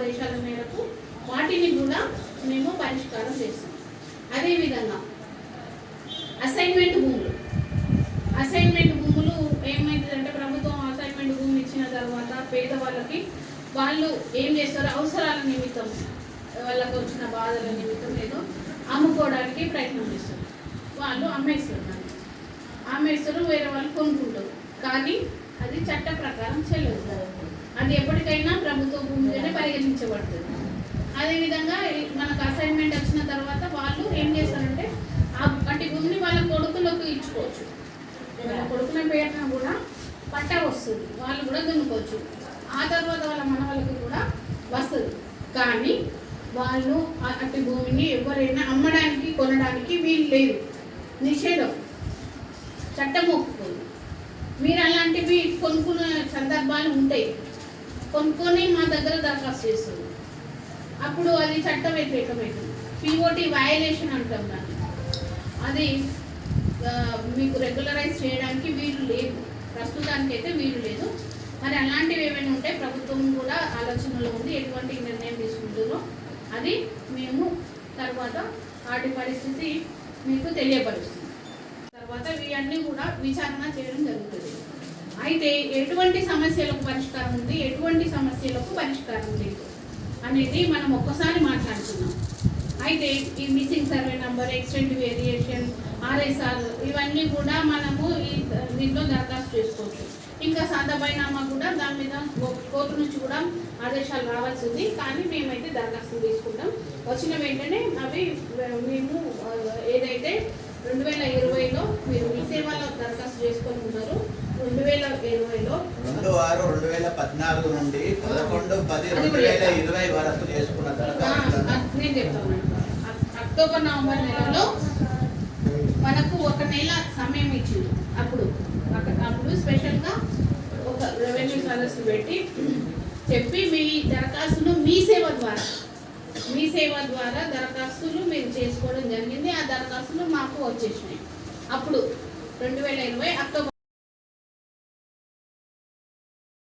ఆదేశాల మేరకు వాటిని కూడా మేము పరిష్కారం చేస్తాం. అదేవిధంగా అసైన్మెంట్ భూములు. అసైన్మెంట్ భూములు ఏమైందంటే ప్రభుత్వం అసైన్మెంట్ భూమి ఇచ్చిన తర్వాత పేదవాళ్ళకి వాళ్ళు ఏం చేస్తారు? అవసరాల నిమిత్తం వాళ్ళకు వచ్చిన బాధల నిమిత్తం ఏదో అమ్ముకోవడానికి ప్రయత్నం చేస్తారు. వాళ్ళు అమ్మేస్తారు దాన్ని. అమ్మేస్తారు వేరే వాళ్ళు కొనుక్కుంటారు. కానీ అది చట్ట ప్రకారం చెల్లదు. అది ఎప్పటికైనా ప్రభుత్వ భూమిగానే పరిగణించబడుతుంది. అదేవిధంగా మనకు అసైన్మెంట్ వచ్చిన తర్వాత వాళ్ళు ఏం చేస్తారంటే ఆ వాటి భూమిని వాళ్ళ కొడుకులకు ఇచ్చుకోవచ్చు. వాళ్ళ కొడుకుల పేరున కూడా పట్టా వస్తుంది. వాళ్ళు కూడా దున్నుకోవచ్చు ఆ తర్వాత వాళ్ళ మనవాళ్ళకి కూడా వస్తుంది. కానీ వాళ్ళు అట్టి భూమిని ఎవరైనా అమ్మడానికి కొనడానికి వీలు లేదు. నిషేధం. చట్టం ఒప్పుకోదు. మీరు అలాంటివి కొనుక్కునే సందర్భాలు ఉంటాయి. కొనుక్కొని మా దగ్గర దరఖాస్తు చేస్తుంది. అప్పుడు అది చట్ట వ్యతిరేకమైంది పిఓటి వయలేషన్ అంటాం దాన్ని. అది మీకు రెగ్యులరైజ్ చేయడానికి వీలు లేదు. ప్రస్తుతానికి అయితే వీలు లేదు. మరి అలాంటివి ఏమైనా ఉంటే ప్రభుత్వం కూడా ఆలోచనలో ఉంది. ఎటువంటి నిర్ణయం తీసుకుంటుందో అది మేము తర్వాత వాటి పరిస్థితి మీకు తెలియపరుస్తుంది తర్వాత ఇవన్నీ కూడా విచారణ చేయడం జరుగుతుంది. అయితే ఎటువంటి సమస్యలకు పరిష్కారం ఉంది? ఎటువంటి సమస్యలకు పరిష్కారం లేదు అనేది మనం ఒక్కసారి మాట్లాడుతున్నాం అయితే ఈ missing survey number extent variation RSR ఇవన్నీ కూడా మనము ఈ దీంట్లో దరఖాస్తు చేసుకోవచ్చు. ఇంకా సాదాబైనామా కూడా దాని మీద కోర్టు నుంచి కూడా ఆదేశాలు రావాల్సి ఉంది. కానీ మేమైతే దరఖాస్తు తీసుకుంటాం. వచ్చిన వెంటనే అవి మేము ఏ ఏదైతే రెండు వేల ఇరవైలో మీరు మీ సేవలో దరఖాస్తు చేసుకొని ఉన్నారు రెండు వేల ఇరవైలో? రెండు ఆరు రెండు వేల పద్నాలుగు నుండి పదకొండు పది రెండు వేల. ఇరవై వరకు చేసుకున్న అ- నేను చెప్తాను అక్- అక్టోబర్ నవంబర్ నెలలో మనకు ఒక నెల సమయం ఇచ్చింది అప్పుడు అప్పుడు స్పెషల్గా ఒక రెవెన్యూ సదస్సు పెట్టి చెప్పి మీ దరఖాస్తును మీ సేవ ద్వారా మీ సేవ ద్వారా దరఖాస్తులు మీరు చేసుకోవడం జరిగింది. ఆ దరఖాస్తులు మాకు వచ్చేసినాయి. అప్పుడు రెండు వేల ఇరవై అక్టోబర్